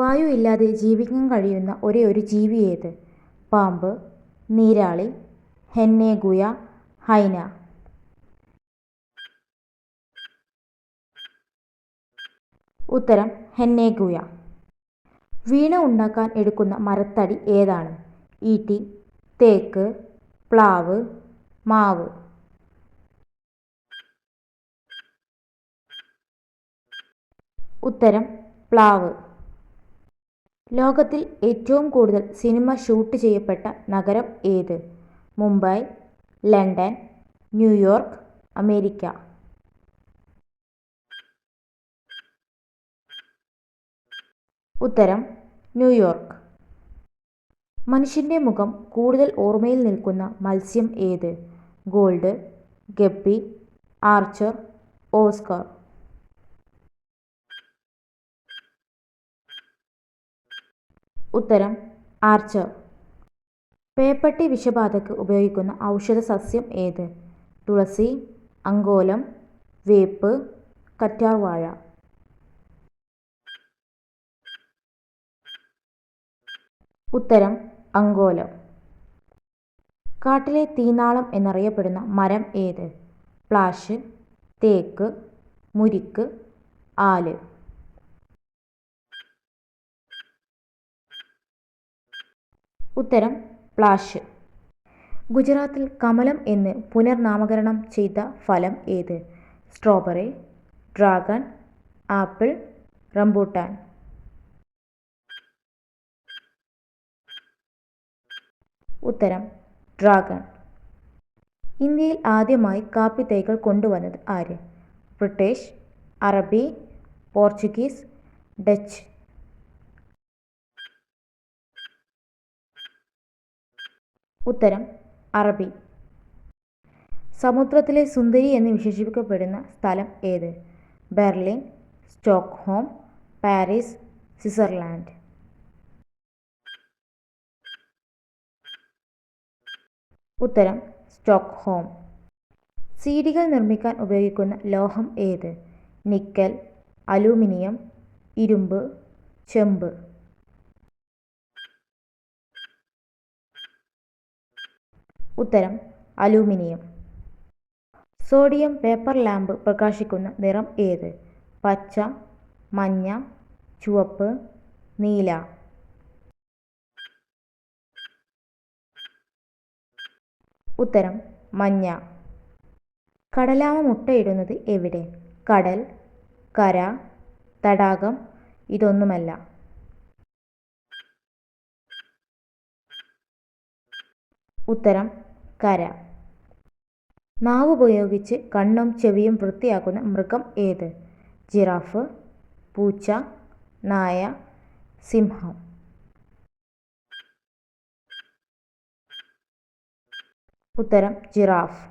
വായു ഇല്ലാതെ ജീവിക്കാൻ കഴിയുന്ന ഒരേയൊരു ജീവി ഏത്? പാമ്പ്, നീരാളി, ഹെന്നേഗുയ ഹൈന. ഉത്തരം ഹെന്നേഗുയ വീണ ഉണ്ടാക്കാൻ എടുക്കുന്ന മരത്തടി ഏതാണ്? ഈട്ടി, തേക്ക്, പ്ലാവ്, മാവ്. ഉത്തരം പ്ലാവ്. ലോകത്തിൽ ഏറ്റവും കൂടുതൽ സിനിമ ഷൂട്ട് ചെയ്യപ്പെട്ട നഗരം ഏത്? Mumbai, London, New York, America. ഉത്തരം ന്യൂയോർക്ക്. മനുഷ്യന്റെ മുഖം കൂടുതൽ ഓർമ്മയിൽ നിൽക്കുന്ന മത്സ്യം ഏത്? Gold, guppy, archer, Oscar. ഉത്തരം ആർച്ചർ. പേപ്പട്ടി വിഷബാധയ്ക്ക് ഉപയോഗിക്കുന്ന ഔഷധ സസ്യം ഏത്? തുളസി, അങ്കോലം, വേപ്പ്, കറ്റാർവാഴ. ഉത്തരം അങ്കോലം. കാട്ടിലെ തീനാളം എന്നറിയപ്പെടുന്ന മരം ഏത്? പ്ലാഷ് തേക്ക്, മുരിക്ക്, ആൽ. ഉത്തരം പ്ലാഷ് ഗുജറാത്തിൽ കമലം എന്ന് പുനർനാമകരണം ചെയ്ത ഫലം ഏത്? Strawberry dragon, apple, rambutan. ഉത്തരം ഡ്രാഗൺ. ഇന്ത്യയിൽ ആദ്യമായി കാപ്പി തൈകൾ കൊണ്ടുവന്നത് ആര്? ബ്രിട്ടീഷ്, അറബി, പോർച്ചുഗീസ്, ഡച്ച്. ഉത്തരം അറബി. സമുദ്രത്തിലെ സുന്ദരി എന്ന് വിശേഷിപ്പിക്കപ്പെടുന്ന സ്ഥലം ഏത്? ബെർലിൻ, സ്റ്റോക്ക്ഹോം, പാരീസ്, സ്വിറ്റ്സർലാൻഡ് ഉത്തരം സ്റ്റോക്ക്ഹോം. സീഡികൾ നിർമ്മിക്കാൻ ഉപയോഗിക്കുന്ന ലോഹം ഏത്? നിക്കൽ, അലൂമിനിയം, ഇരുമ്പ്, ചെമ്പ്. ഉത്തരം അലൂമിനിയം. സോഡിയം പേപ്പർ ലാമ്പ് പ്രകാശിക്കുന്ന നിറം ഏത്? പച്ച, മഞ്ഞ, ചുവപ്പ്, നീല. ഉത്തരം മഞ്ഞ. കടലാമ മുട്ടയിടുന്നത് എവിടെ? കടൽ, കര, തടാകം, ഇതൊന്നുമല്ല. ഉത്തരം കര. നാവുപയോഗിച്ച് കണ്ണും ചെവിയും വൃത്തിയാക്കുന്ന മൃഗം ഏത്? ജിറാഫ്, പൂച്ച, നായ, സിംഹം. ഉത്തരം ജിറാഫ്.